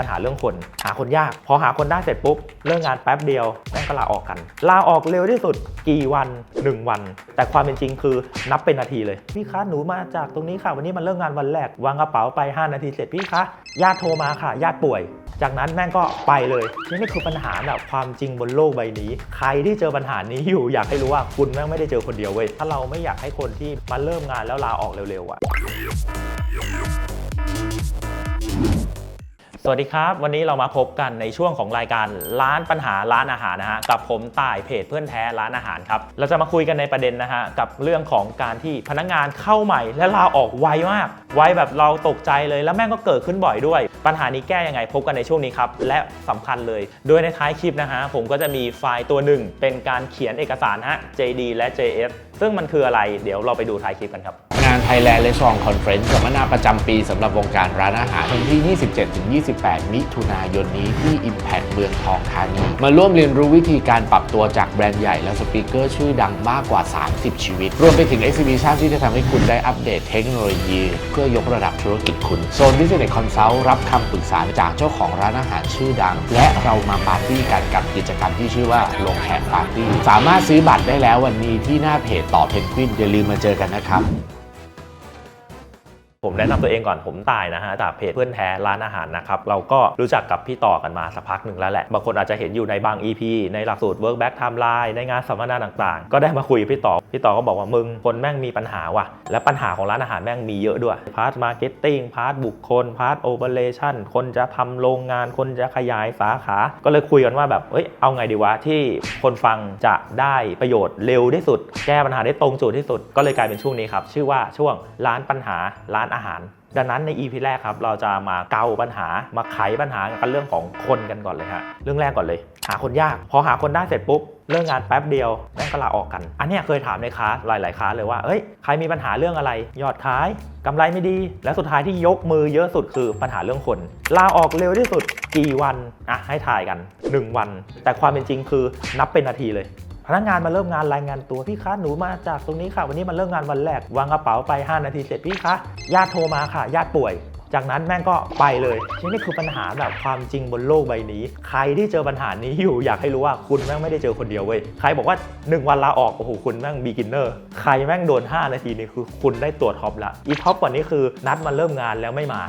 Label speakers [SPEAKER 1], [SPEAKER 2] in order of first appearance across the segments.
[SPEAKER 1] ปัญหาเรื่องคน หาคนยาก พอหาคนได้เสร็จปุ๊บเลิกงานแป๊บเดียวแม่งก็ลาออกกัน ลาออกเร็วที่สุดกี่วัน 1 วัน แต่ความเป็นจริงคือนับเป็นนาทีเลย พี่คะหนูมาจากตรงนี้ค่ะ วันนี้มันเลิกงานวันแรกวางกระเป๋าไป 5 นาทีเสร็จพี่คะญาติโทรมาค่ะ ญาติป่วย จากนั้นแม่งก็ไปเลยนี่นี่คือปัญหาแบบความจริงบนโลกใบนี้ ใครที่เจอปัญหานี้อยู่อยากให้รู้ว่าคุณแม่งไม่ได้เจอคนเดียวเว้ยถ้าเราไม่อยากให้คนที่มาเริ่มงานแล้วลาออกเร็วๆอะ สวัสดีครับ วันนี้เรามาพบกันในช่วงของรายการร้านปัญหาร้านอาหารนะฮะกับผมต่ายเพจเพื่อนแท้ร้านอาหารครับเราจะมาคุยกันในประเด็นนะฮะกับเรื่องของการที่พนักงานเข้าใหม่ และลาออกไวมาก ไวแบบเราตกใจเลยแล้วแม่งก็เกิดขึ้นบ่อยด้วย ปัญหานี้แก้ยังไงพบกันในช่วงนี้ครับและสำคัญเลย โดยในท้ายคลิปนะฮะผมก็จะมีไฟล์ตัวหนึ่งเป็นการเขียนเอกสารฮะ JD และ JF ซึ่งมันคืออะไรเดี๋ยวเราไปดูท้ายคลิปกันครับ
[SPEAKER 2] งาน Thailand Restaurant Conference สัมมนาประจำปีสำหรับวงการร้านอาหารวันที่ 27-28 มิถุนายนนี้ที่ Impact เมืองทองธานี มาร่วมเรียนรู้วิธีการปรับตัวจากแบรนด์ใหญ่และสปีกเกอร์ชื่อดังมากกว่า 30 ชีวิต รวมไปถึง Exhibition ที่จะทำให้คุณได้อัปเดตเทคโนโลยี เพื่อยกระดับธุรกิจคุณโซน Business Consult รับคำปรึกษาจากเจ้าของร้านอาหารชื่อดัง และเรามาปาร์ตี้กันกับกิจกรรมที่ชื่อว่าลงแขกปาร์ตี้สามารถซื้อบัตรได้แล้ววันนี้ที่หน้าเพจต่อเพนกวินอย่าลืมมาเจอกันนะครับ
[SPEAKER 1] ผมแนะนำตัวเองก่อนผมตายนะฮะจากเพจเพื่อนแท้ร้านอาหารนะครับเราก็รู้จักกับพี่ต่อกันมาสักพักหนึ่งแล้วแหละบางคนอาจจะเห็นอยู่ในบาง EP ในหลักสูตร Work Back Timeline ในงานสัมมนาต่างๆ ก็ได้มาคุยกับพี่ต่อพี่ต่อก็บอกว่ามึงคนแม่งมีปัญหาว่ะและปัญหาของร้านอาหารแม่งมีเยอะด้วยพาร์ทมาร์เก็ตติ้งพาร์ทบุคคลพาร์ทโอเปอเรชั่นคนจะทำโรงงานคนจะขยายสาขา ก็เลยคุยกันว่าแบบเอ้ยเอาไงดีวะที่คนฟังจะได้ประโยชน์เร็วที่สุด แก้ปัญหาได้ตรงจุดที่สุด ก็เลยกลายเป็นช่วงนี้ครับชื่อว่าช่วงร้านปัญหาร้านอาหาร ดังนั้นใน EP แรกครับ เราจะมาเกาปัญหามาไขปัญหากันเรื่องของคนกันก่อนเลยฮะเรื่องแรกก่อนเลย หาคนยาก พอหาคนได้เสร็จปุ๊บเรื่องงานแป๊บเดียวแม่งก็ลาออกกัน อันนี้เคยถามในคลาสหลาย ๆคลาสเลยว่าเอ้ยใครมีปัญหาเรื่องอะไร ยอดขายกำไรไม่ดี และสุดท้ายที่ยกมือเยอะสุดคือปัญหาเรื่องคน ลาออกเร็วที่สุดกี่วันอะให้ทายกัน 1 วัน แต่ความเป็นจริงคือนับเป็นนาทีเลย พนักงานมาเริ่มงานรายงานตัวพี่คะหนูมาจากตรงนี้ค่ะ วันนี้มันเริ่มงานวันแรกวางกระเป๋าไป 5 นาทีเสร็จพี่คะญาติโทรมาค่ะญาติป่วย จากนั้นแม่งก็ไปเลยนี่นี่คือปัญหาแบบความจริงบนโลกใบนี้ ใครที่เจอปัญหานี้อยู่อยากให้รู้ว่าคุณแม่งไม่ได้เจอคนเดียวเว้ยใครบอกว่า 1 วันลาออกโอ้โหคุณแม่งบีกินเนอร์ใครแม่งโดน 5 นาทีนี่คือคุณได้ตัวท็อปละอีท็อปกว่านี้คือนัดมาเริ่มงานแล้วไม่มา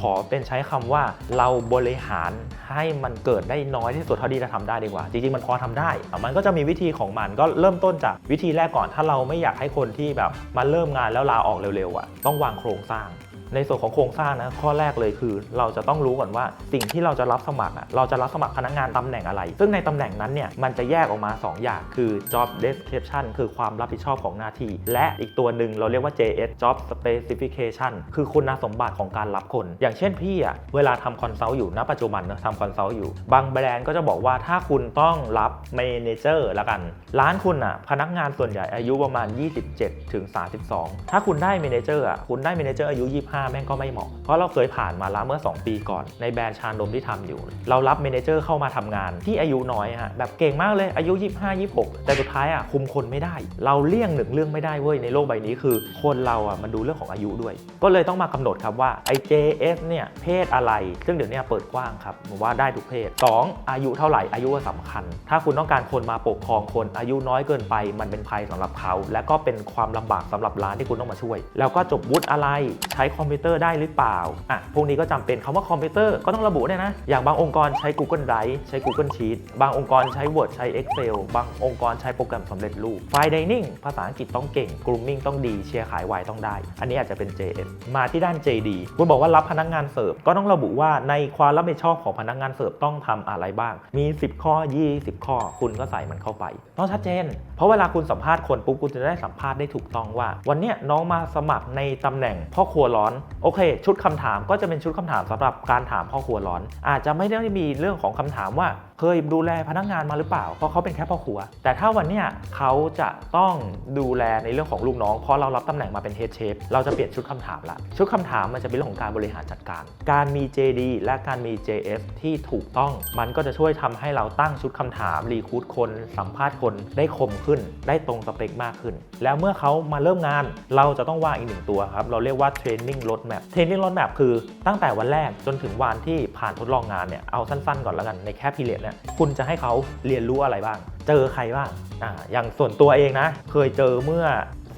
[SPEAKER 1] ขอเป็นใช้คำว่าเราบริหาร ให้มันเกิดได้น้อยที่สุดเท่าที่จะทำได้ดีกว่า จริงๆ มันพอทำได้ มันก็จะมีวิธีของมันก็เริ่มต้นจากวิธีแรกก่อน ถ้าเราไม่อยากให้คนที่แบบมาเริ่มงานแล้วลาออกเร็วๆอะต้องวางโครงสร้าง ในส่วนของโครงสร้างนะข้อแรกเลยคือ เราจะต้องรู้ก่อนว่าสิ่งที่เราจะรับสมัครอะเราจะรับสมัครพนักงานตำแหน่งอะไร ซึ่งในตำแหน่งนั้นเนี่ยมันจะแยกออกมา 2 อย่างคือ job description คือความรับผิดชอบของหน้าที่ และอีกตัวหนึ่งเราเรียกว่า JS job specification คือคุณสมบัติของการรับคน อย่างเช่นพี่อะเวลาทำคอนซัลท์อยู่ณปัจจุบันนะทำคอนซัลท์อยู่ บางแบรนด์ก็จะบอกว่าถ้าคุณต้องรับเมนเจอร์ละกัน ร้านคุณอะพนักงานส่วนใหญ่อายุประมาณ 27ถึง32 ถ้าคุณได้เมนเจอร์อะคุณได้เมนเจอร์อายุ 25แม่งก็ไม่เหมาะ เพราะเราเคยผ่านมาแล้วเมื่อ 2 ปีก่อนในแบรนด์ชานดมที่ทำอยู่ เรารับเมนเจอร์เข้ามาทำงานที่อายุน้อยฮะแบบเก่งมากเลยอายุ 25 26 แต่สุดท้ายอะคุมคนไม่ได้ เราเลี่ยงหนึ่งเรื่องไม่ได้เว้ยในโลกใบนี้คือ คนเราอะมันดูเรื่องของอายุด้วย ก็เลยต้องมากำหนดครับว่าไอ้ JS เนี่ยเพศอะไร ซึ่งเดี๋ยวนี้เปิดกว้างครับผมว่าได้ทุกเพศ 2 อายุเท่าไหร่อายุก็สำคัญ ถ้าคุณต้องการคนมาปกครองคนอายุน้อยเกินไป มันเป็นภัยสำหรับเขา และก็เป็นความลำบากสำหรับร้านที่คุณต้องมาช่วย แล้วก็จบวุฒิอะไรใช้คอมพิวเตอร์ได้หรือเปล่าอะพวกนี้ก็จำเป็นคำว่าคอมพิวเตอร์ก็ต้องระบุด้วยนะ อย่างบางองค์กรใช้ Google Drive ใช้ Google Sheet บางองค์กรใช้ Word ใช้ Excel บางองค์กรใช้โปรแกรมสำเร็จรูปไฟล์ Dining ภาษาอังกฤษต้องเก่ง Grooming ต้องดีเชียร์ขายไวต้องได้ อันนี้อาจจะเป็น JS มาที่ด้าน JD คุณบอกว่ารับพนักงานเสิร์ฟก็ต้องระบุว่าในความรับผิดชอบของพนักงานเสิร์ฟต้องทำอะไรบ้าง มี 10 ข้อ 20 ข้อ คุณก็ใส่มันเข้าไปต้องชัดเจน เพราะเวลาคุณสัมภาษณ์คนปุ๊บคุณจะได้สัมภาษณ์ได้ถูกต้องว่า วันนี้น้องมาสมัครในตำแหน่งพ่อครัวร้อนโอเค ชุดคำถามก็จะเป็นชุดคำถามสำหรับการถามพ่อครัวร้อน อาจจะไม่ได้มีเรื่องของคำถามว่า เคยดูแลพนักงานมาหรือเปล่า เพราะเขาเป็นแค่พ่อครัว แต่ถ้าวันเนี้ยเขาจะต้องดูแลในเรื่องของลูกน้อง เพราะเรารับตำแหน่งมาเป็น head chef เราจะเปลี่ยนชุดคำถามละ ชุดคำถามมันจะเป็นเรื่องของการบริหารจัดการ การมี JD และการมี JF ที่ถูกต้อง มันก็จะช่วยทำให้เราตั้งชุดคำถามรีคูดคน สัมภาษณ์คนได้คมขึ้น ได้ตรงสเปคมากขึ้น แล้วเมื่อเขามาเริ่มงาน เราจะต้องวางอีกหนึ่งตัวครับ เราเรียกว่า training roadmap training roadmap คือตั้งแต่วันแรกจนถึงวันที่ผ่านทดลองงานเนี่ย เอาสั้นๆ ก่อนแล้วกัน ในแค่พีเรียเนี่ยคุณจะให้เขาเรียนรู้อะไรบ้าง เจอใครบ้างอ่าอย่างส่วนตัวเองนะ เคยเจอเมื่อ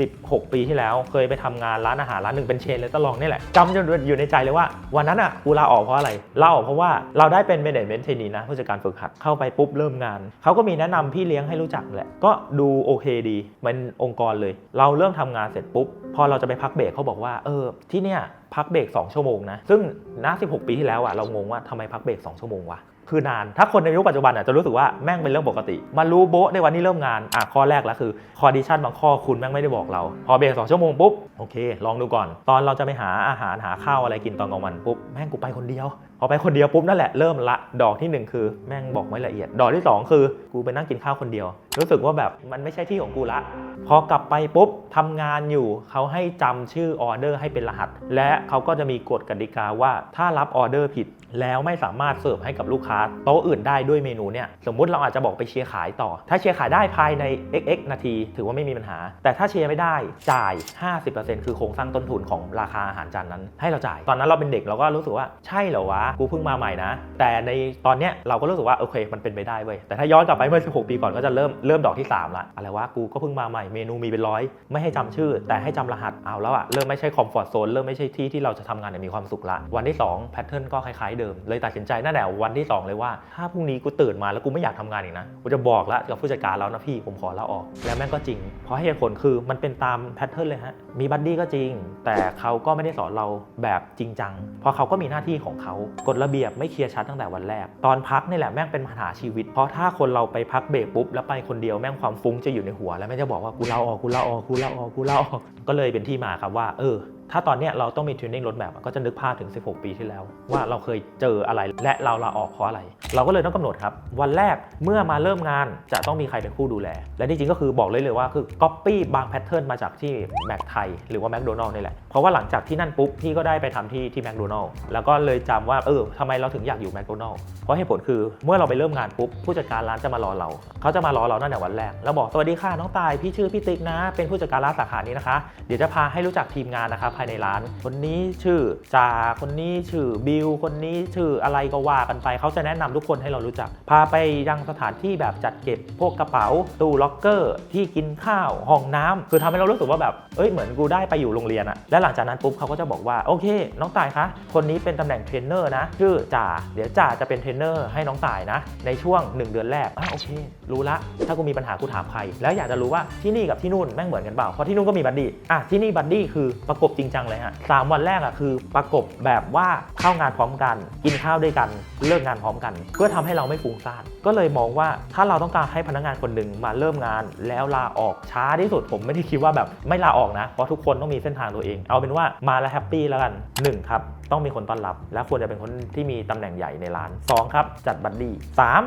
[SPEAKER 1] 16 ปีที่แล้ว เคยไปทำงานร้านอาหารร้านหนึ่งเป็นเชนเลยตลองนี่แหละจำจนอยู่ในใจเลยว่า วันนั้นอะกูลาออกเพราะอะไรลาออกเพราะว่าเราได้เป็น management trainee นะผู้จัดการฝึกหัดเข้าไปปุ๊บเริ่มงาน เขาก็มีแนะนำพี่เลี้ยงให้รู้จักแหละ ก็ดูโอเคดีเป็นองค์กรเลย เราเริ่มทำงานเสร็จปุ๊บพอเราจะไปพักเบรกเขาบอกว่าเออที่เนี่ยพักเบรก2ชั่วโมงนะซึ่งณ16 ปีที่แล้วอะเรางงว่าทำไมพักเบรก2ชั่วโมงวะ คือนาน ถ้าคนในยุคปัจจุบันอะจะรู้สึกว่าแม่งเป็นเรื่องปกติ มารู้โบ๊ะในวันที่เริ่มงาน อะข้อแรกแล้วคือคอดิชั่นบางข้อคุณแม่งไม่ได้บอกเรา พอเบรกสองชั่วโมงปุ๊บ โอเค ลองดูก่อน ตอนเราจะไปหาอาหารหาข้าวอะไรกินตอนกลางวันปุ๊บ แม่งกูไปคนเดียว พอไปคนเดียวปุ๊บนั่นแหละเริ่มละดอกที่หนึ่งคือแม่งบอกไม่ละเอียด ดอกที่สองคือ กูไปนั่งกินข้าวคนเดียว รู้สึกว่าแบบมันไม่ใช่ที่ของกูละ พอกลับไปปุ๊บทำงานอยู่เขาให้จำชื่อออเดอร์ให้เป็นรหัส และเขาก็จะมีกฎกติกาว่าถ้ารับออเดอร์ผิด แล้วไม่สามารถเสิร์ฟให้กับลูกค้าโต๊ะอื่นได้ด้วยเมนูเนี่ยสมมุติเราอาจจะบอกไปเชียร์ขายต่อ ถ้าเชียร์ขายได้ภายใน xx นาที ถือว่าไม่มีปัญหา แต่ถ้าเชียร์ไม่ได้จ่าย 50%คือโครงสร้างต้นทุนของราคาอาหารจานนั้น ให้เราจ่าย ตอนนั้นเราเป็นเด็กเราก็รู้สึกว่าใช่เหรอวะกูเพิ่งมาใหม่นะ แต่ในตอนเนี้ยเราก็รู้สึกว่าโอเค มันเป็นไปได้เว้ยแต่ถ้าย้อนกลับไปเมื่อ 16 ปีก่อนก็จะเริ่มเริ่มดอกที่ 3 ละอะไรวะกูก็เพิ่งมาใหม่เมนูมีเป็นร้อยไม่ให้จำชื่อ แต่ให้จำรหัสเอาแล้วอะเริ่มไม่ใช่คอมฟอร์ทโซนเริ่มไม่ใช่ที่ที่เราจะทำงานอย่างมีความสุขละวันที่2แพทเทิร์นก็คล้ายๆเดิมเลยตัดสินใจนั่นแหละวันที่ 2 เลยว่า ถ้าพรุ่งนี้กูตื่นมาแล้วกูไม่อยากทำงานอีกนะกูจะบอกละกับผู้จัดการแล้วนะพี่ผมขอลาออก แล้วแม่งก็จริง เพราะเหตุผลคือมันเป็นตามแพทเทิร์นเลยฮะมีบัดดี้ก็จริง แต่เขาก็ไม่ได้สอนเราแบบจริงจังเพราะเขาก็มีหน้าที่ของเขากฎระเบียบไม่เคลียร์ชัดตั้งแต่วันแรก ตอนพักนี่แหละแม่งเป็นปัญหาชีวิต เพราะถ้าคนเราไปพักเบรกปุ๊บแล้วไปคนเดียวแม่งความฟุ้งจะอยู่ในหัว แล้วแม่งจะบอกว่ากูลาออกกูลาออกกูลาออกกูลาออกก็เลยเป็นที่มาครับว่า เออ ถ้าตอนนี้เราต้องมี training roadmap ก็จะนึกภาพถึง 16 ปีที่แล้ว ว่าเราเคยเจออะไรและเราลาออกเพราะอะไร เราก็เลยต้องกำหนดครับ วันแรกเมื่อมาเริ่มงานจะต้องมีใครเป็นผู้ดูแล และจริงก็คือบอกเลยเลยว่าคือ copy บางแพทเทิร์นมาจากที่แม็กไทยหรือว่าแมคโดนัลล์นี่แหละ เพราะว่าหลังจากที่นั่นปุ๊บพี่ก็ได้ไปทำที่ที่แมคโดนัลล์แล้วก็เลยจำว่าเออทำไมเราถึงอยากอยู่แมคโดนัลล์เพราะเหตุผลคือเมื่อเราไปเริ่มงานปุ๊บผู้จัดการร้านจะมารอเรา เขาจะมารอเราตั้งแต่วันแรกแล้วบอกสวัสดีค่ะน้องตายพี่ชื่อพี่ติ๊กนะ เป็นผู้จัดการร้านสาขานี้นะคะ เดี๋ยวจะพาให้รู้จักทีมงานนะคะายในร้าน คนนี้ชื่อจ่าคนนี้ชื่อบิลคนนี้ชื่ออะไรก็ว่ากันไป เขาจะแนะนำทุกคนให้เรารู้จัก พาไปยังสถานที่แบบจัดเก็บพวกกระเป๋าตู้ล็อกเกอร์ ที่กินข้าวห้องน้ำคือทำให้เรารู้สึกว่าแบบเอ้ยเหมือนกูได้ไปอยู่โรงเรียนอะและหลังจากนั้นปุ๊บเขาก็จะบอกว่าโอเค น้องตายคะคนนี้เป็นตำแหน่งเทรนเนอร์นะชื่อจ่าเดี๋ยวจ่าจะเป็นเทรนเนอร์ให้น้องตายนะ ในช่วง 1 เดือนแรกอะโอเค รู้ละ ถ้ากูมีปัญหากูถามใคร แล้วอยากจะรู้ว่าที่นี่กับที่นู่นแม่งเหมือนกันเปล่าเพราะที่นู่นก็มีบัดดี้อะที่นี่บัดดี้คือประกบจริงจังเลยฮะสามวันแรกอะคือประกบแบบว่าเข้างานพร้อมกัน กินข้าวด้วยกันเลิกงานพร้อมกัน เพื่อทำให้เราไม่ฟุ้งซ่านก็เลยมองว่าถ้าเราต้องการให้พนักงานคนหนึ่งมาเริ่มงาน แล้วลาออกช้าที่สุดผมไม่ได้คิดว่าแบบไม่ลาออกนะเพราะทุกคนต้องมีเส้นทางตัวเอง เอาเป็นว่ามาแล้วแฮปปี้แล้วกันหนึ่งครับต้องมีคนต้อนรับ และควรจะเป็นคนที่มีตำแหน่งใหญ่ในร้าน 2 ครับ จัดบัดดี้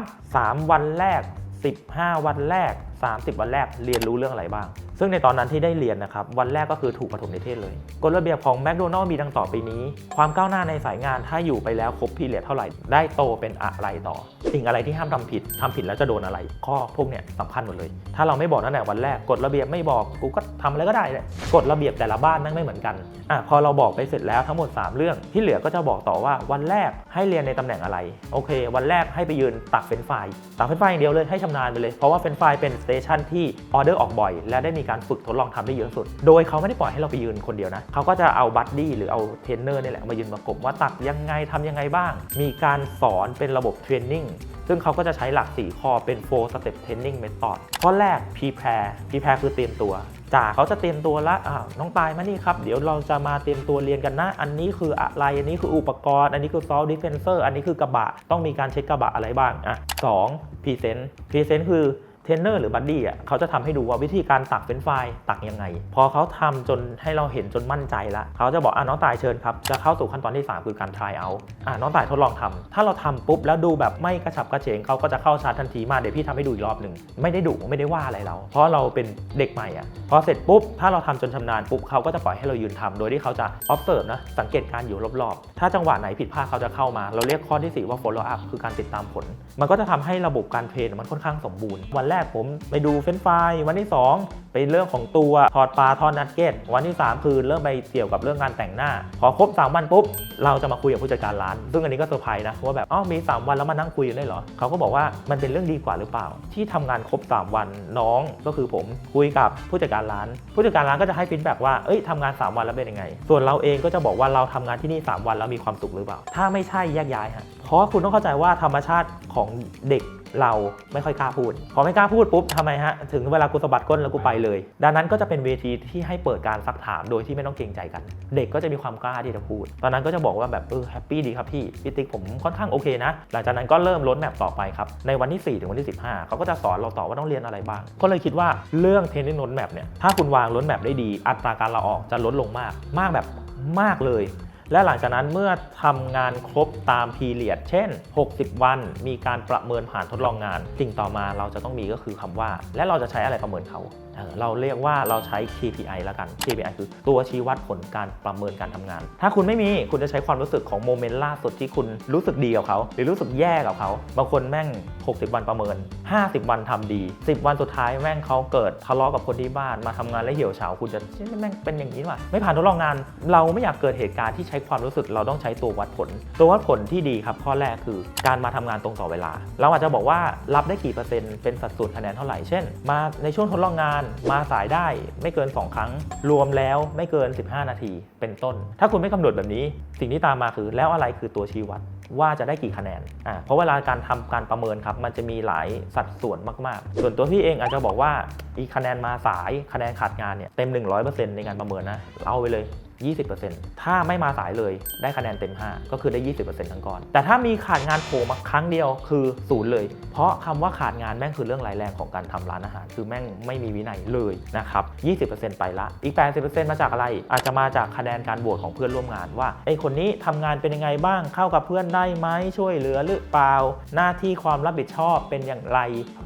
[SPEAKER 1] 3 3 วันแรก 15 วันแรก30 วันแรกเรียนรู้เรื่องอะไรบ้าง ซึ่งในตอนนั้นที่ได้เรียนนะครับ วันแรกก็คือถูกปฐมนิเทศเลย กฎระเบียบของแมคโดนัลล์มีดังต่อไปนี้ ความก้าวหน้าในสายงานถ้าอยู่ไปแล้วครบพีเรียดเท่าไหร่ ได้โตเป็นอะไรต่อ สิ่งอะไรที่ห้ามทำผิดทำผิดแล้วจะโดนอะไร ข้อพวกเนี้ยสำคัญหมดเลย ถ้าเราไม่บอกตั้งแต่วันแรก กฎระเบียบไม่บอก กูก็ทำอะไรก็ได้แหละกฎระเบียบแต่ละบ้านแม่งไม่เหมือนกัน อะพอเราบอกไปเสร็จแล้วทั้งหมด 3 เรื่อง ที่เหลือก็จะบอกต่อว่าวันแรกให้เรียนในตำแหน่งอะไร โอเค วันแรกให้ไปยืนตักเฟนช์ฟตักเฟนช์ฟอย่างเดียวเลยให้ชำนาญไปเลย เพราะว่าเฟนช์ฟเป็นสเตชันที่ออเดอร์ออกบ่อย และได้มีการฝึกทดลองทำได้เยอะสุด โดยเขาไม่ได้ปล่อยให้เราไปยืนคนเดียวนะเขาก็จะเอาบัดดี้หรือเอาเทรนเนอร์นี่แหละมายืนประกบว่าตักยังไงทำยังไงบ้าง มีการสอนเป็นระบบเทรนนิ่งซึ่งเขาก็จะใช้หลัก 4 ข้อเป็น 4 step training method ข้อแรก prepare prepare คือเตรียมตัวจ่าเขาจะเตรียมตัวละอ้าวน้องตายมานี่ครับ เดี๋ยวเราจะมาเตรียมตัวเรียนกันนะ อันนี้คืออะไร อันนี้คืออุปกรณ์ อันนี้คือ salt dispenser อันนี้คือกระบะ ต้องมีการเช็คกระบะอะไรบ้าง อะ2 present present คือ เทรนเนอร์หรือบัดดี้อะเขาจะทำให้ดูว่าวิธีการตักเป็นไฟล์ตักยังไง พอเขาทำจนให้เราเห็นจนมั่นใจละเขาจะบอกอะน้องตายเชิญครับจะเข้าสู่ขั้นตอนที่ 3 คือการ try out อะน้องตายทดลองทำถ้าเราทำปุ๊บแล้วดูแบบไม่กระฉับกระเฉงเขาก็จะเข้าชาร์จทันทีมาเดี๋ยวพี่ทำให้ดูอีกรอบหนึ่งไม่ได้ดุไม่ได้ว่าอะไรเรา เพราะเราเป็นเด็กใหม่อะพอเสร็จปุ๊บถ้าเราทำจนชำนาญปุ๊บเขาก็จะปล่อยให้เรายืนทำโดยที่เขาจะ observe นะสังเกตการอยู่รอบๆ ถ้าจังหวะไหนผิดพลาดเขาจะเข้ามา เราเรียกข้อที่ 4 ว่า follow up คือการติดตามผล มันก็จะทำให้ระบบการเทรนมันค่อนข้างสมบูรณ์วันแรกผมไปดูเฟ้นไฟวันที่ 2 เป็นเรื่องของตัวถอดปลาทอดนัดเก็ตวันที่ 3 คือเริ่มไปเกี่ยวกับเรื่องการแต่งหน้า พอครบ 3 วันปุ๊บ เราจะมาคุยกับผู้จัดการร้าน ซึ่งอันนี้ก็เซอร์ไพรส์นะว่าแบบอ๋อมี 3 วันแล้วมานั่งคุยกันได้เหรอเขาก็บอกว่ามันเป็นเรื่องดีกว่าหรือเปล่า ที่ทำงานครบ 3 วันน้องก็คือผมคุยกับผู้จัดการร้าน ผู้จัดการร้านก็จะให้ฟีดแบ็กว่าเอ้ยทำงาน 3 วันแล้วเป็นยังไง ส่วนเราเองก็จะบอกว่าเราทำงานที่นี่ 3 วันแล้วมีความสุขหรือเปล่า ถ้าไม่ใช่แยกย้ายฮะเพราะคุณต้องเข้าใจว่าธรรมชาติของเด็ก เราไม่ค่อยกล้าพูด พอไม่กล้าพูดปุ๊บทำไมฮะ ถึงเวลากูสะบัดก้นแล้วกูไปเลย ดังนั้นก็จะเป็นเวทีที่ให้เปิดการซักถามโดยที่ไม่ต้องเกรงใจกัน เด็กก็จะมีความกล้าที่จะพูด ตอนนั้นก็จะบอกว่าแบบเออแฮปปี้ดีครับพี่พี่ติ๊กผมค่อนข้างโอเคนะ หลังจากนั้นก็เริ่มลดแมปต่อไปครับ ในวันที่ 4 ถึงวันที่ 15 เขาก็จะสอนเราต่อว่าต้องเรียนอะไรบ้าง ก็เลยคิดว่าเรื่องเทนนิ่งลดแมปเนี่ย ถ้าคุณวางลดแมปได้ดี อัตราการลาออกจะลดลงมาก มากแบบมากเลย และหลังจากนั้นเมื่อทำงานครบตามพีเรียด เช่น 60 วัน มีการประเมินผ่านทดลองงาน สิ่งต่อมาเราจะต้องมีก็คือคำว่า และเราจะใช้อะไรประเมินเขา เราเรียกว่าเราใช้ KPI แล้วกัน KPI คือตัวชี้วัดผลการประเมินการทำงาน ถ้าคุณไม่มีคุณจะใช้ความรู้สึกของโมเมนต์ล่าสุดที่คุณรู้สึกดีกับเขา หรือรู้สึกแย่กับเขาบางคนแม่ง 60 วันประเมิน 50 วันทำดี 10 วันสุดท้ายแม่งเขาเกิดทะเลาะกับคนที่บ้านมาทำงานแล้วเหี่ยวเฉาคุณจะแม่งเป็นอย่างนี้ว่ะไม่ผ่านทดลองงาน เราไม่อยากเกิดเหตุการณ์ที่ใช้ความรู้สึกเราต้องใช้ตัววัดผล ตัววัดผลที่ดีครับข้อแรกคือการมาทำงานตรงต่อเวลา เราอาจจะบอกว่ารับได้กี่เปอร์เซ็นต์เป็นสัดส่วนคะแนนเท่าไหร่เช่น มาในช่วงทดลองงานมาสายได้ไม่เกิน 2 ครั้ง รวมแล้วไม่เกิน 15 นาที เป็นต้น ถ้าคุณไม่กำหนดแบบนี้ สิ่งที่ตามมาคือ แล้วอะไรคือตัวชี้วัดว่าจะได้กี่คะแนนอ่าเพราะเวลาการทำการประเมินครับมันจะมีหลายสัดส่วนมาก ๆ ส่วนตัวพี่เองอาจจะบอกว่าอีคะแนนมาสายคะแนนขาดงานเนี่ยเต็ม 100%ในการประเมินนะเอาไปเลย 20%ถ้าไม่มาสายเลยได้คะแนนเต็ม 5 ก็คือได้ 20%ทั้งก้อน แต่ถ้ามีขาดงานโผล่มาครั้งเดียวคือศูนย์เลย เพราะคำว่าขาดงานแม่งคือเรื่องรายแรงของการทำร้านอาหาร คือแม่งไม่มีวินัยเลยนะครับ 20%ไปละ อีก 80%มาจากอะไร อาจจะมาจากคะแนนการโหวตของเพื่อนร่วมงานว่าไอคนนี้ทำงานเป็นยังไงบ้าง เข้ากับเพื่อนได้ไหมช่วยเหลือหรือเปล่า หน้าที่ความรับผิดชอบเป็นอย่างไร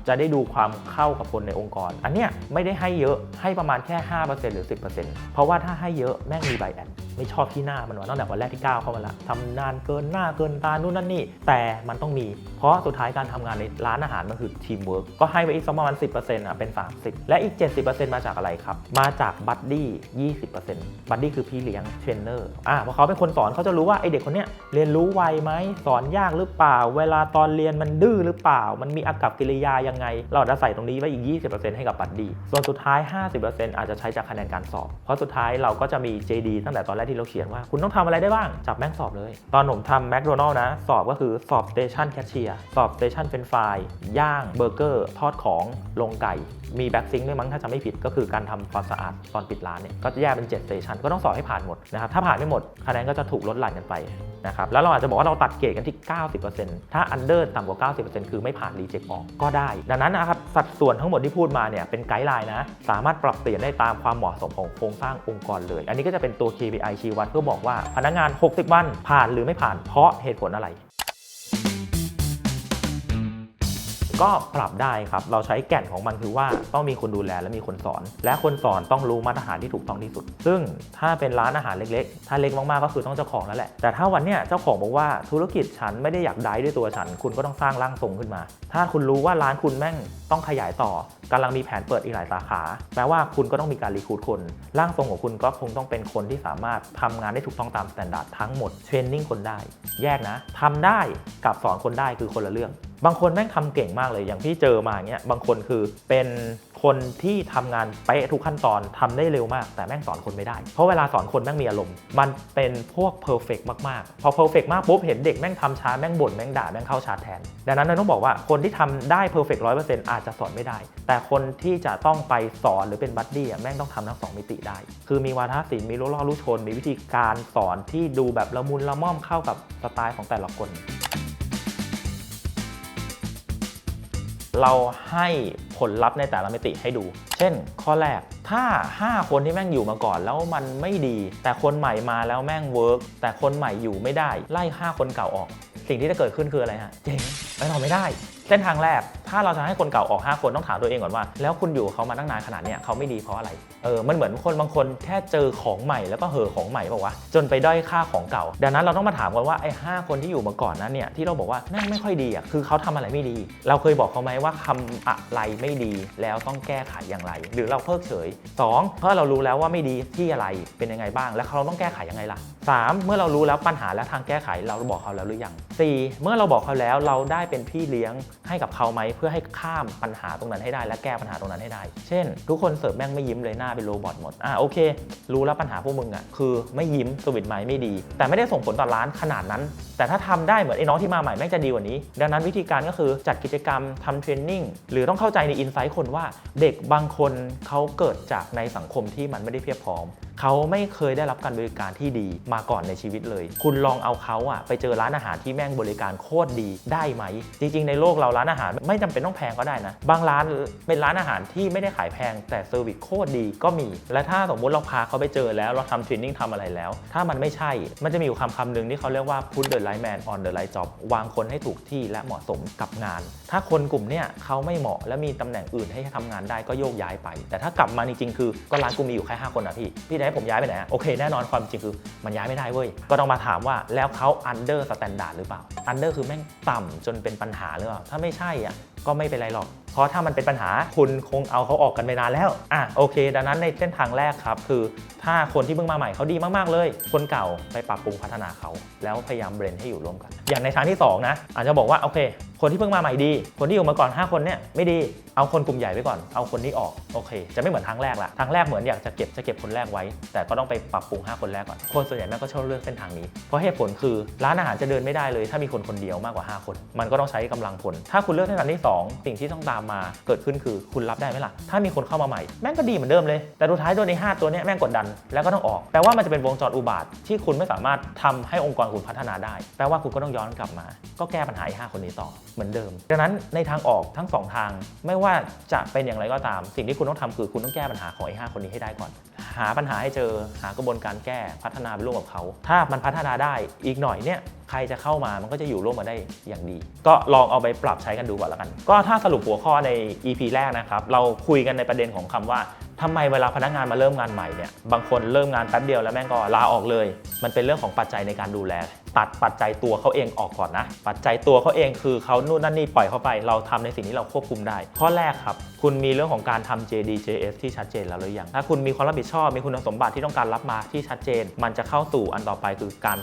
[SPEAKER 1] จะได้ดูความเข้ากับคนในองค์กร อันเนี้ยไม่ได้ให้เยอะให้ประมาณแค่ 5%หรือ 10%เพราะว่าถ้าให้เยอะแม่งมีไบแอด ไม่ชอบที่หน้ามันวะตั้งแต่วันแรกที่ก้าวเข้ามาละทำนานเกินหน้าเกินตานู่นนั่นนี่ แต่มันต้องมี เพราะสุดท้ายการทำงานในร้านอาหารมันคือทีมเวิร์กก็ให้ไปอีกสักประมาณ10%อะเป็น30และอีก70%มาจากอะไรครับ มาจากบัดดี้20%บัดดี้คือพี่เลี้ยงเทรนเนอร์อะเพราะเขาเป็นคนสอนเขาจะรู้ว่าไอเด็กคนเนี้ยเรียนรู้ไวไหมสอนยากหรือเปล่า เวลาตอนเรียนมันดื้อหรือเปล่า มันมีอากับกิริยายังไง เราจะใส่ตรงนี้ไว้อีก 20%ให้กับบัดดี้ส่วนสุดท้าย 50%อาจจะใช้จากคะแนนการสอบ เพราะสุดท้ายเราก็จะมี JD ตั้งแต่ตอนแรกที่เราเขียนว่า คุณต้องทำอะไรได้บ้าง จับแม่งสอบเลย ตอนผมทำแมคโดนัลล์นะ สอบก็คือสอบสเตชันแคชเชียร์สอบสเตชันเป็นไฟล์ย่างเบอร์เกอร์ทอดของลงไก่มีแบ็กซิงด้วยมั้งถ้าจะไม่ผิดก็คือการทำความสะอาดตอนปิดร้านเนี่ยก็จะแยกเป็น7สเตชันก็ต้องสอบให้ผ่านหมดนะครับถ้าผ่านไม่หมดคะแนนก็จะถูกลดหลั่นกันไปนะครับแล้วเราอาจจะบอกว่าเราตัดเกรดกันที่ 90%ถ้าอันเดอร์ต่ำกว่า 90%คือไม่ผ่านรีเจ็คออกก็ได้ ดังนั้นนะครับสัดส่วนทั้งหมดที่พูดมาเนี่ยเป็นไกด์ไลน์นะสามารถปรับเปลี่ยนได้ตามความเหมาะสมของโครงสร้างองค์กรเลย อันนี้ก็จะเป็นตัว KPI ชี้วัดเพื่อบอกว่าพนักงาน 60 วันผ่านหรือไม่ผ่านเพราะเหตุผลอะไร ก็ปรับได้ครับ เราใช้แก่นของมันคือว่าต้องมีคนดูแลและมีคนสอน และคนสอนต้องรู้มาตรฐานที่ถูกต้องที่สุด ซึ่งถ้าเป็นร้านอาหารเล็กๆ ถ้าเล็กมากๆก็คือต้องเจ้าของแล้วแหละ แต่ถ้าวันเนี้ยเจ้าของบอกว่าธุรกิจฉันไม่ได้อยากได้ด้วยตัวฉัน คุณก็ต้องสร้างร่างทรงขึ้นมา ถ้าคุณรู้ว่าร้านคุณแม่งต้องขยายต่อกำลังมีแผนเปิดอีกหลายสาขา แปลว่าคุณก็ต้องมีการรีคูดคน ร่างทรงของคุณก็คงต้องเป็นคนที่สามารถทำงานได้ถูกต้องตามมาตรฐานทั้งหมด เทรนนิ่งคนได้ แยกนะทำได้กับสอนคนได้คือคนละเรื่อง บางคนแม่งทำเก่งมากเลยอย่างที่เจอมาเนี้ยบางคนคือเป็นคนที่ทำงานเป๊ะทุกขั้นตอนทำได้เร็วมาก แต่แม่งสอนคนไม่ได้ เพราะเวลาสอนคนแม่งมีอารมณ์ มันเป็นพวกเพอร์เฟกมากๆ พอเพอร์เฟกมากปุ๊บเห็นเด็กแม่งทำช้าแม่งบ่นแม่งด่าแม่งเข้าชาร์จแทน ดังนั้นเราต้องบอกว่าคนที่ทำได้เพอร์เฟกต์ร้อยเปอร์เซ็นต์อาจจะสอนไม่ได้ แต่คนที่จะต้องไปสอนหรือเป็นบัดดี้อะแม่งต้องทำทั้งสองมิติได้ คือมีวาทศิลป์มีรู้ล่อรู้ชน มีวิธีการสอนที่ดูแบบละมุนละม่อมเข้ากับสไตล์ของแต่ละคน เราให้ผลลัพธ์ในแต่ละมิติให้ดู เช่น ข้อแรก ถ้า 5 คนที่แม่งอยู่มาก่อนแล้วมันไม่ดี แต่คนใหม่มาแล้วแม่งเวิร์กแต่คนใหม่อยู่ไม่ได้ ไล่ 5 คนเก่าออก สิ่งที่จะเกิดขึ้นคืออะไรฮะ เจ๊งไปต่อไม่ได้ เส้นทางแรก ถ้าเราจะให้คนเก่าออก 5 คนต้องถามตัวเองก่อนว่า แล้วคุณอยู่เขามาตั้งนานขนาดเนี้ยเขาไม่ดีเพราะอะไร เออ มันเหมือนคนบางคนแค่เจอของใหม่แล้วก็เห่อของใหม่บอกว่าจนไปด้อยค่าของเก่า ดังนั้นเราต้องมาถามกันว่าไอ้ห้าคนที่อยู่มาก่อนนั้นเนี่ยที่เราบอกว่าแม่งไม่ค่อยดีอะ คือเขาทำอะไรไม่ดี เราเคยบอกเขาไหมว่าทำอะไรไม่ดี แล้วต้องแก้ไขอย่างไร หรือเราเพิกเฉยสองเพราะเรารู้แล้วว่าไม่ดีที่อะไรเป็นยังไงบ้าง แล้วเราต้องแก้ไขยังไงล่ะสามเมื่อเรารู้แล้วปัญหาและทางแก้ไขเราบอกเขาแล้วหรือยังสี่เมื่อเราบอกเขาแล้วเราได้เป็นพี่เลี้ยงให้กับเขาไหมเพื่อให้ข้ามปัญหาตรงนั้นให้ได้และแก้ปัญหาตรงนั้นให้ได้ เช่น ทุกคนเสิร์ฟแม่งไม่ยิ้มเลยหน้าเป็นโรบอทหมดอะโอเค รู้แล้วปัญหาพวกมึงอะคือไม่ยิ้มสวิตไม้ไม่ดี แต่ไม่ได้ส่งผลต่อร้านขนาดนั้น แต่ถ้าทำได้เหมือนไอ้น้องที่มาใหม่แม่งจะดีกว่านี้ ดังนั้นวิธีการก็คือจัดกิจกรรมทำเทรนนิ่งหรือต้องเข้าใจในอินไซต์คนว่า เด็กบางคนเขาเกิดจากในสังคมที่มันไม่ได้เพียบพร้อม เขาไม่เคยได้รับการบริการที่ดีมาก่อนในชีวิตเลย คุณลองเอาเขาอะไปเจอร้านอาหารที่แม่งบริการโคตรดีได้ไหม จริง ๆ ในโลกเราร้านอาหารไม่จำเป็นต้องแพงก็ได้นะ บางร้านเป็นร้านอาหารที่ไม่ได้ขายแพงแต่เซอร์วิสโคตรดีก็มี และถ้าสมมติเราพาเขาไปเจอแล้วเราทำเทรนนิ่งทำอะไรแล้ว ถ้ามันไม่ใช่ มันจะมีอยู่คำคำหนึ่งที่เขาเรียกว่า put the right man on the right job วางคนให้ถูกที่และเหมาะสมกับงาน ถ้าคนกลุ่มเนี้ยเขาไม่เหมาะและมีตำแหน่งอื่นให้ทำงานได้ก็โยกย้ายไป แต่ถ้ากลับมาจริงๆคือก็ร้านกูมีอยู่แค่ห้าคนนะพี่พี่จะให้ผมย้ายไปไหนอะโอเคแน่นอนความจริงคือมันย้ายไม่ได้เว้ย ก็ต้องมาถามว่าแล้วเขา under standard หรือเปล่า under คือแม่งต่ำจนเป็นปัญหาหรือเปล่า ถ้าไม่ใช่อะก็ไม่เป็นไรหรอกเพราะถ้ามันเป็นปัญหาคุณคงเอาเขาออกกันไปนานแล้วอะโอเค ดังนั้นในเส้นทางแรกครับ คือถ้าคนที่เพิ่งมาใหม่เขาดีมากๆเลย คนเก่าไปปรับปรุงพัฒนาเขา แล้วพยายามเบรนให้อยู่ร่วมกัน อย่างในทางที่สองนะ อาจจะบอกว่าโอเค คนที่เพิ่งมาใหม่ดี คนที่อยู่มาก่อน 5 คนเนี่ยไม่ดีเอาคนกลุ่มใหญ่ไว้ก่อนเอาคนนี้ออกโอเค จะไม่เหมือนทางแรกละทางแรกเหมือนอยากจะเก็บจะเก็บคนแรกไว้ แต่ก็ต้องไปปรับปรุง 5 คนแรกก่อนคนส่วนใหญ่แม่ก็ชอบเลือกเส้นทางนี้เพราะเหตุผลคือร้านอาหารจะเดินไม่ได้เลย ถ้ามีคนคนเดียวมากกว่า 5 คน มันก็ต้องใช้กำลังพลถ้าคุณเลือกเส้นทางที่ 2 สิ่งที่ต้องตามมาเกิดขึ้นคือคุณรับได้ไหมล่ะ ถ้ามีคนเข้ามาใหม่แม่งก็ดีเหมือนเดิมเลย แต่สุดท้ายตัวใน 5 ตัวนี้แม่งกดดันแล้วก็ต้องออก แปลว่ามันจะเป็นวงจรอุบาทที่คุณไม่สามารถทำให้องค์กรคุณพัฒนาได้ แปลว่าคุณก็ต้องย้อนกลับมา ก็แก้ปัญหาไอ้ห้าคนนี้ต่อเหมือนเดิม ดังนั้นในทางออกทั้งสองทางไม่ว่าจะเป็นอย่างไรก็ตาม สิ่งที่คุณต้องทำคือคุณต้องแก้ปัญหาของไอ้ห้าคนนี้ให้ได้ก่อน หาปัญหาให้เจอหากระบวนการแก้พัฒนาไปร่วมกับเขา ถ้ามันพัฒนาได้อีกหน่อยเนี่ย ใครจะเข้ามามันก็จะอยู่ร่วมมาได้อย่างดี ก็ลองเอาไปปรับใช้กันดูก่อนละกัน ก็ถ้าสรุปหัวข้อใน EP แรกนะครับ เราคุยกันในประเด็นของคำว่า ทำไมเวลาพนักงานมาเริ่มงานใหม่เนี่ยบางคนเริ่มงานแป๊บเดียวแล้วแม่งก็ลาออกเลย มันเป็นเรื่องของปัจจัยในการดูแล ตัดปัจจัยตัวเขาเองออกก่อนนะ ปัจจัยตัวเขาเองคือเขานู่นนั่นนี่ปล่อยเขาไป เราทำในสิ่งที่เราควบคุมได้ ข้อแรกครับ คุณมีเรื่องของการทำ JD JS ที่ชัดเจนแล้วหรือยังถ้าคุณมีความรับผิดชอบมีคุณสมบัติที่ต้องการรับมาที่ชัดเจน มันจะเข้าสู่อันต่อไปคือการ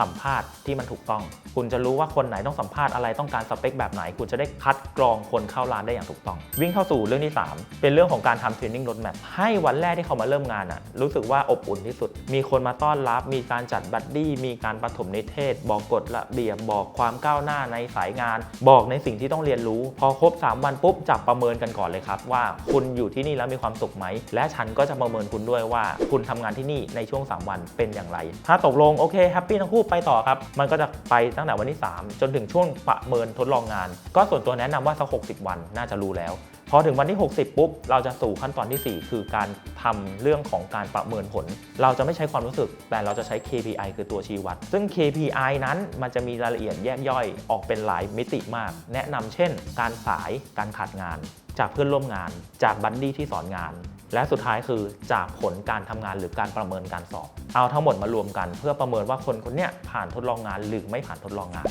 [SPEAKER 1] สัมภาษณ์ที่มันถูกต้อง คุณจะรู้ว่าคนไหนต้องสัมภาษณ์อะไรต้องการสเปคแบบไหน คุณจะได้คัดกรองคนเข้าร้านได้อย่างถูกต้อง วิ่งเข้าสู่เรื่องที่ 3 เป็นเรื่องของการทำเทรนนิ่งรถแมพให้วันแรกที่เขามาเริ่มงานอะรู้สึกว่าอบอุ่นที่สุด มีคนมาต้อนรับมีการจัดบัดดี้มีการปฐมนิเทศ บอกกฎระเบียบบอกความก้าวหน้าในสายงาน บอกในสิ่งที่ต้องเรียนรู้ พอครบ 3 วันปุ๊บจับประเมินกันก่อนเลยครับ ว่าคุณอยู่ที่นี่แล้วมีความสุขไหม และฉันก็จะประเมินคุณด้วยว่า คุณทำงานที่นี่ในช่วง 3 วันเป็นอย่างไร ถ้าตกลงโอเคแฮปปี้ทั้งคู่ไปต่อครับ มันก็จะไปตั้งแต่วันที่ 3 จนถึงช่วงประเมินทดลองงาน ก็ส่วนตัวแนะนำว่าสัก 60 วันน่าจะรู้แล้ว พอถึงวันที่ 60 ปุ๊บ เราจะสู่ขั้นตอนทีสี่4 คือการทำเรื่องของการประเมินผล เราจะไม่ใช้ความรู้สึก แต่เราจะใช้ KPI คือตัวชี้วัด ซึ่ง KPI นั้นมันจะมีรายละเอียดแยกย่อยออกเป็นหลายมิติมาก แนะนำเช่น การสาย การขาดงาน จากเพื่อนร่วมงาน จากบัดดี้ที่สอนงาน และสุดท้ายคือจากผลการทำงานหรือการประเมินการสอบ เอาทั้งหมดมารวมกัน เพื่อประเมินว่าคนคนนี้ผ่านทดลองงานหรือไม่ผ่านทดลองงาน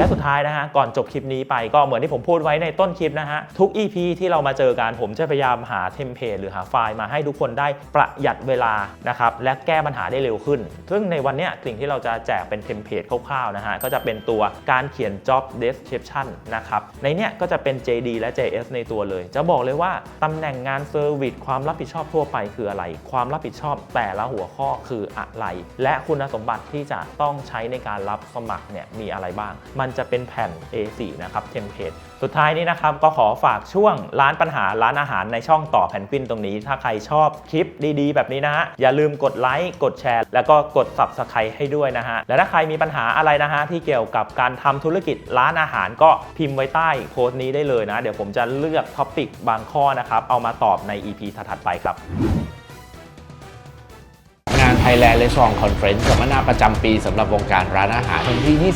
[SPEAKER 1] และสุดท้ายนะฮะก่อนจบคลิปนี้ไปก็เหมือนที่ผมพูดไว้ในต้นคลิปนะฮะทุก EP ที่เรามาเจอกันผมจะพยายามหาเทมเพลตหรือหาไฟล์มาให้ทุกคนได้ประหยัดเวลานะครับและแก้ปัญหาได้เร็วขึ้น ซึ่งในวันนี้สิ่งที่เราจะแจกเป็นเทมเพลตคร่าวๆนะฮะก็จะเป็นตัวการเขียน job description นะครับในเนี้ยก็จะเป็น JD และ JS ในตัวเลย จะบอกเลยว่าตำแหน่งงานเซอร์วิสความรับผิดชอบทั่วไปคืออะไร ความรับผิดชอบแต่ละหัวข้อคืออะไร และคุณสมบัติที่จะต้องใช้ในการรับสมัครเนี่ยมีอะไรบ้าง มันจะเป็นแผ่น A4 นะครับเทมเพลตสุดท้ายนี้นะครับก็ขอฝากช่วงร้านปัญหาร้านอาหารในช่องต่อแผ่นกวินตรงนี้ ถ้าใครชอบคลิปดีๆ แบบนี้นะฮะอย่าลืมกดไลค์กดแชร์ แล้วก็กด Subscribe ให้ด้วยนะฮะและถ้าใครมีปัญหาอะไรนะฮะที่เกี่ยวกับการทำธุรกิจร้านอาหารก็พิมพ์ไว้ใต้โพสต์นี้ได้เลยนะ เดี๋ยวผมจะเลือกท็อปิกบางข้อนะครับเอามาตอบใน EP ถัดๆไปครับ
[SPEAKER 2] Thailand Restaurant Conference สัมมนาประจำปีสำหรับวงการร้านอาหารวันที่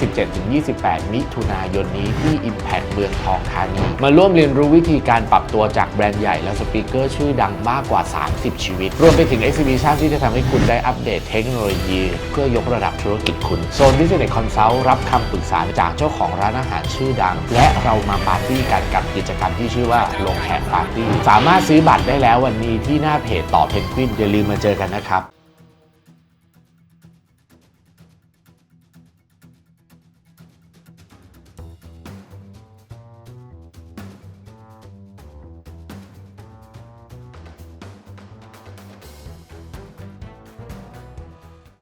[SPEAKER 2] 27-28 มิถุนายนนี้ที่ Impact เมืองทองธานี มาร่วมเรียนรู้วิธีการปรับตัวจากแบรนด์ใหญ่และสปีกเกอร์ชื่อดังมากกว่า 30 ชีวิต รวมไปถึง Exhibition ที่จะทำให้คุณได้อัปเดตเทคโนโลยี เพื่อยกระดับธุรกิจคุณโซน Business Consult รับคำปรึกษาจากเจ้าของร้านอาหารชื่อดัง และเรามาปาร์ตี้กันกับกิจกรรมที่ชื่อว่าลงแขกปาร์ตี้สามารถซื้อบัตรได้แล้ววันนี้ที่หน้าเพจต่อเพนกวินอย่าลืมมาเจอกันนะครับ